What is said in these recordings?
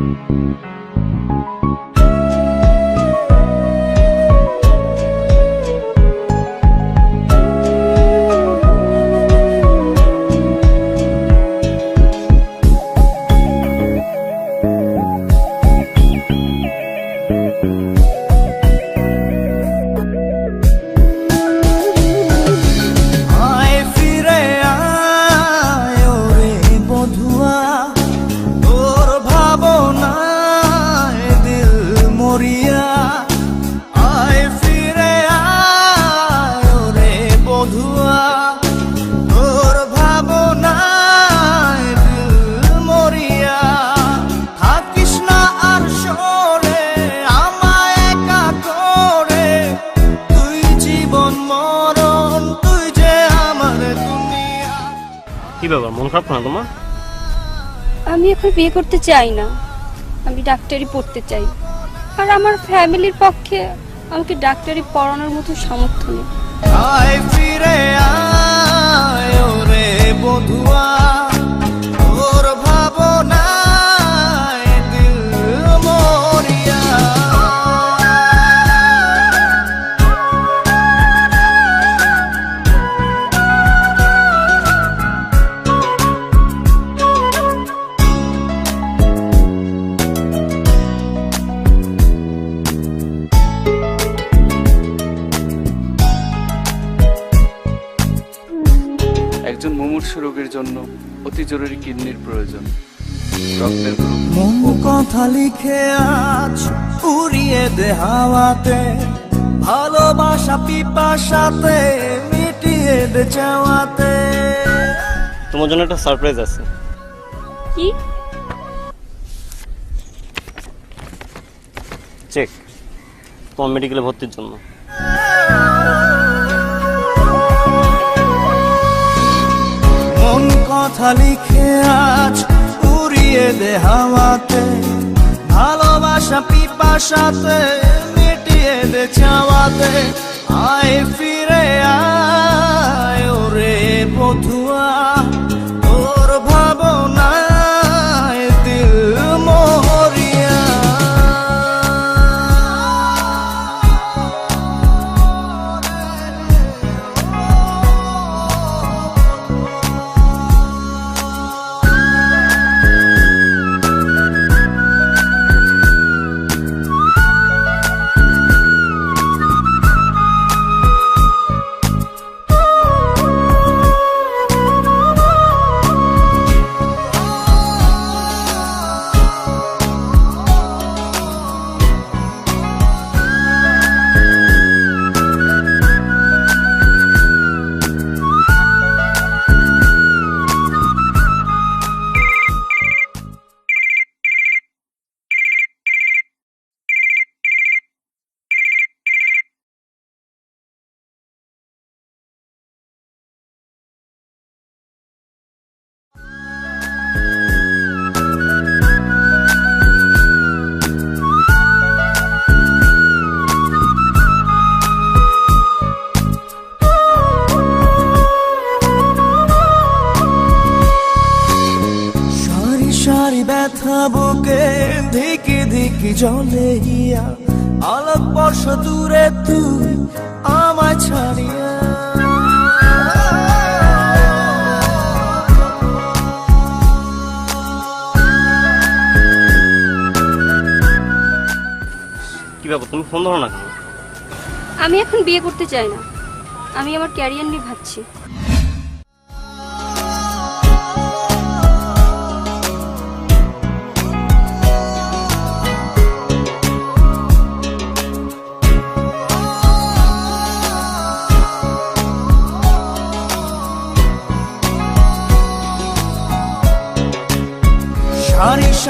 আয় কি ব্যাপার মন খারাপ না তোমার? আমি এখন বিয়ে করতে চাই না। আমি ডাক্তারি পড়তে চাই। আর আমার ফ্যামিলির পক্ষে আমাকে ডাক্তারি পড়ানোর মতো সামর্থ্য নেই। মুমূর্ষু রোগীর জন্য অতি জরুরি কিডনির প্রয়োজন। রক্তের মন কথা লিখে আজ উড়িয়ে দে হাওয়াতে ভালোবাসা পিপাসাতে মিটিয়ে দে চাওয়াতে। তোমার জন্য একটা সারপ্রাইজ আছে। কি? চেক তোমার মেডিকেলে ভর্তির জন্য। কথা লিখে আজ উড়িয়ে দে হাওয়াতে। ভালোবাসা পিপাসাতে মিটিয়ে দে চাওয়াতে। আয় ফিরে আয়। ব্যথা বুকে ধিকি ধিকি জলে হিয়া আলোক বর্ষ দূরে তুই আমায় ছাড়িয়া। কি ব্যাপার তুমি ফোন ধরো না কেন? আমি এখন বিয়ে করতে চাই না। আমি আমার ক্যারিয়ার নিয়ে ভাবছি।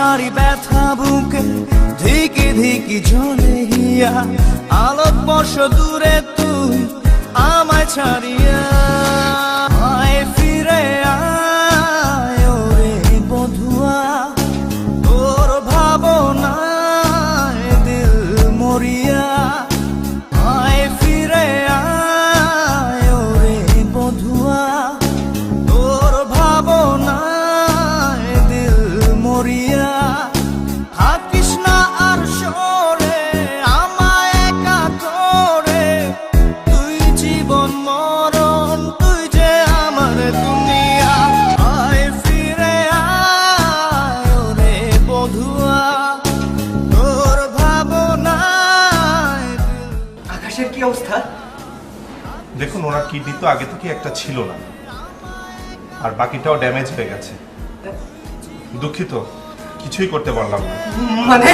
সারি ব্যথা বুকে ধিকি ধিকি জলে হিয়া আলোক বর্ষ দূরে তুই আমায় ছাড়িয়া কিডনি তো আগে থেকে একটা ছিল না। আর বাকিটাও ড্যামেজ হয়ে গেছে। দুঃখিত কিছুই করতে পারলাম না। মানে?